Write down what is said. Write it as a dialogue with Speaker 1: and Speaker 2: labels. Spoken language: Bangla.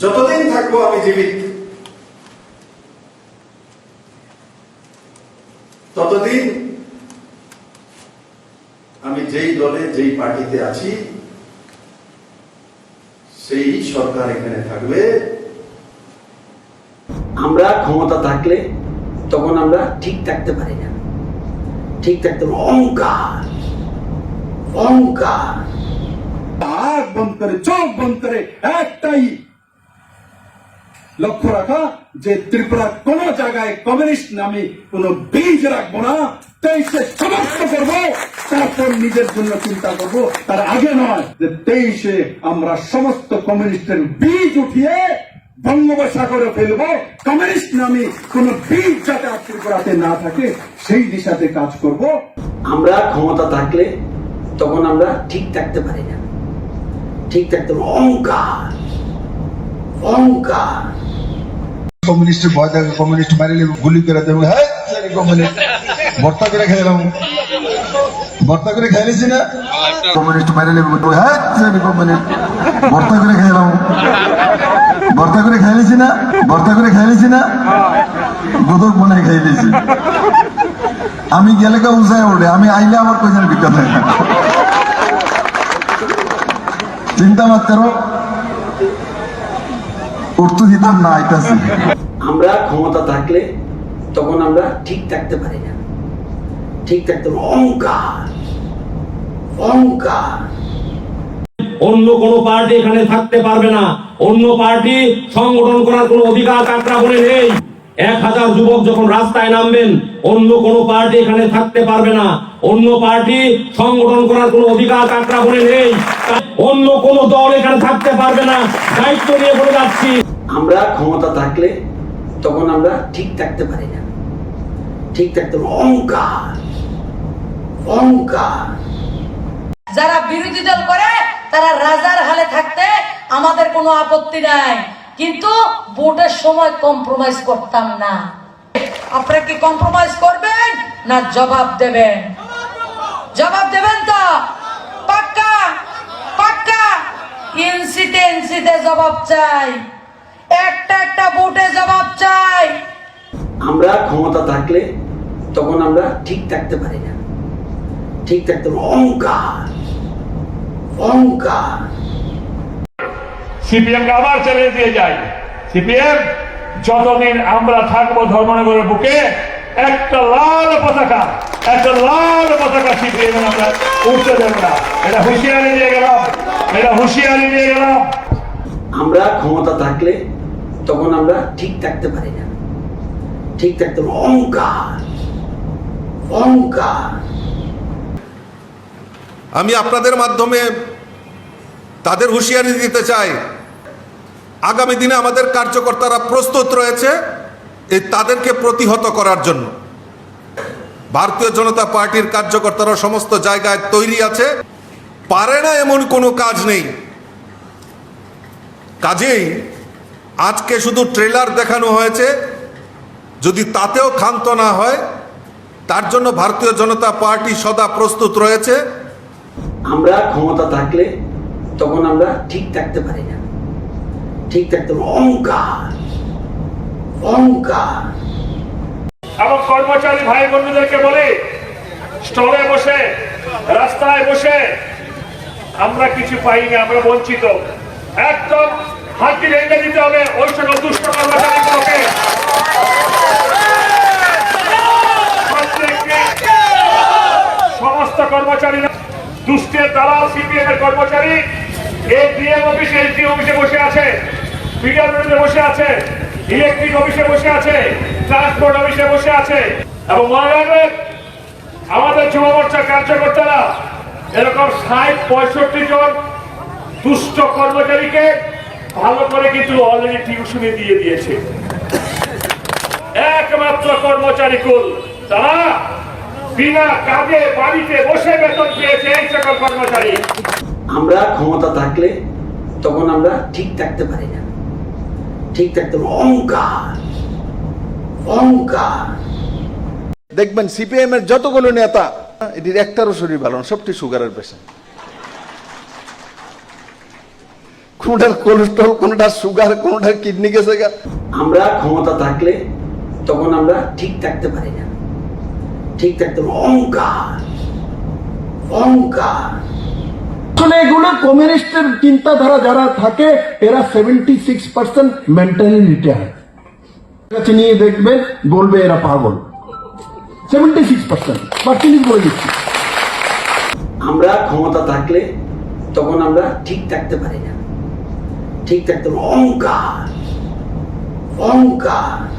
Speaker 1: যতদিন থাকব আমি জীবিত। ততদিন আমি যেই দলে যেই পার্টিতে আছি সেই সরকার এখানে থাকবে।
Speaker 2: আমরা ক্ষমতা থাকলে তখন আমরা ঠিক থাকতে পারি না। ঠিক থাকতে পারি- অহংকার। অহংকার।
Speaker 3: আখ বন্ধ করে চোখ বন্ধ করে একটাই লক্ষ্য রাখা যে ত্রিপুরা কোন জায়গায় কমিউনিস্ট নামে কোন বীজ রাখব না তেইশে সমাপ্ত করব, তারপর নিজের জন্য চিন্তা করব। তার আগে নয় যে তেইশে আমরা সমস্ত কমিউনিস্টের বীজ উঠিয়ে বঙ্গোপসাগরে ফেলব। কমিউনিস্ট নামে কোন বীজ যাতে ত্রিপুরাতে না থাকে, সেই দিশাতে কাজ করব।
Speaker 2: আমরা ক্ষমতা থাকলে তখন আমরা ঠিক থাকতে পারি না। ঠিক থাকতে অহংকার অহংকার।
Speaker 4: কমিউনিস্টের ভয় থাকে কমিউনিস্ট মারিলে গুলি করে দেবো। হ্যাঁ কমিউনিস্ট। ভর্তা করে খাইলাম ভর্তা করে খাইলেছি না? কমিউনিস্ট মারিলে হ্যাঁ কমিউনিস্ট। ভর্তা করে খাইলাম ভর্তা করে খাইলেছি না? ভর্তা করে খাইলেছি না? গোদক মনে খাইলেছি আমি গেলে কেউ উজায় ওঠে আমি আইলে আমার কয়জন বিজ্ঞান চিন্তা মাত উঠতে দিতাম না আইতাছি
Speaker 2: আমরা ক্ষমতা থাকলে তখন আমরা ঠিক থাকতে পারি না। ঠিক থাকতে অহংকার অহংকার।
Speaker 5: অন্য কোনো পার্টি এখানে থাকতে পারবে না। অন্য পার্টি সংগঠন করার কোনো অধিকার কাকরা বলে নেই। এক হাজার যুবক যখন রাস্তায় নামবেন অন্য কোনো পার্টি এখানে থাকতে পারবে না। অন্য পার্টি সংগঠন করার কোনো অধিকার কাকরা বলে নেই। অন্য কোনো দল এখানে থাকতে পারবে না। দায়িত্ব নিয়ে বলে যাচ্ছি।
Speaker 2: আমরা ক্ষমতা থাকলে তখন আমরা ঠিক থাকতে পারি না। ঠিক থাকতে অহংকার। অহংকার।
Speaker 6: যারা বিরোধী দল করে তারা রাজার হালে থাকতে আমাদের কোনো আপত্তি নাই। কিন্তু ভোটের সময় কম্প্রোমাইজ করতাম না। আপনারা কি কম্প্রোমাইজ করবেন না জবাব দেবেন? জবাব দেবেন তো? ইনসিতে জবাব চাই। একটা একটা ভোটে জবাব চাই।
Speaker 2: আমরা ক্ষমতা থাকলে তখন আমরা ঠিক থাকতে পারি না। ঠিক থাকতে অহংকার। অহংকার।
Speaker 7: সিপিএম কে আবার চ্যালেঞ্জ দিয়ে যাই। সিপিএম যতদিন আমরা থাকব ধর্মনগরের বুকে একটা লাল পতাকা একটা লাল পতাকা সিপিএম আমরা উঠতে দেব না। এটা হুঁশিয়ারি দিয়ে গেলাম। এটা হুঁশিয়ারি দিয়ে গেলাম।
Speaker 2: আমরা ক্ষমতা থাকলে তখন আমরা ঠিক থাকতে পারি না। ঠিক থাকতে অহংকার। অহংকার।
Speaker 8: আমি আপনাদের মাধ্যমে তাদের হুঁশিয়ারি দিতে চাই। আগামী দিনে আমাদের কার্যকর্তারা প্রস্তুত রয়েছে এই তাদেরকে প্রতিহত করার জন্য। ভারতীয় জনতা পার্টির কার্যকর্তারা সমস্ত জায়গায় তৈরি আছে। পারে না এমন কোনো কাজ নেই। কাজেই আজকে শুধু ট্রেলার দেখানো হয়েছে। যদি তাতেও ক্ষান্ত না হয় তার জন্য ভারতীয় জনতা পার্টি সদা প্রস্তুত রয়েছে।
Speaker 2: আমরা ক্ষমতা থাকলে তখন আমরা ঠিক থাকতে পারি না। ঠিক থাকতে অহংকার অহংকার।
Speaker 7: এবং কর্মচারী ভাই বন্ধুদেরকে বলি স্টলে বসে রাস্তায় বসে আমরা কিছু পাইনি, আমরা বঞ্চিত। একদম হাতি রেখে দিতে হবে ওই সকল দুষ্ট কর্মচারীগুলোকে সমস্ত কর্মচারীরা দুষ্টের দালাল সিপিএম এর কর্মচারী এই ডিএম অফিসে এসডি অফিসে বসে আছে পিডাব্লিউডিতে বসে আছে, ইলেকট্রিক অফিসে বসে আছে ট্রান্সপোর্ট অফিসে বসে আছে। এবং মনে রাখবেন, আমাদের যুব মোর্চার কার্যকর্তারা এরকম ষাট পঁয়ষট্টি জন দুষ্ট কর্মচারীকে ভালো করে কিন্তু অলরেডি টিউশনে দিয়ে দিয়েছে। একমাত্র কর্মচারী কুল। তারা বিনা কাজে বাড়িতে বসে বেতন পেয়েছে এই সকল কর্মচারী।
Speaker 2: আমরা ক্ষমতা থাকলে তখন আমরা ঠিক থাকতে পারি না। ঠিক থাকতে অহংকার। অহংকার।
Speaker 9: দেখবেন সিপিএম এর যতগুলো নেতা এটির একটারও শরীর ভালো না সবটি সুগারের পেশেন্ট কোনটার কোলেস্ট্রল কোনটার সুগার কোনটার কিডনি গেছে
Speaker 2: আমরা ক্ষমতা থাকলে তখন আমরা ঠিক থাকতে পারি না। ঠিক থাকতে অহংকার। অহংকার।
Speaker 3: আসলে এগুলো কমিউনিস্টের চিন্তাধারা যারা থাকে এরা seventy six percent mentally retired কাছে নিয়ে দেখবেন বলবে এরা পাগল। সেভেন্টি সিক্স পার্সেন্ট বলে দিচ্ছি।
Speaker 2: আমরা ক্ষমতা থাকলে তখন আমরা ঠিক থাকতে পারি না। ঠিক থাকতে অহংকার। অহংকার।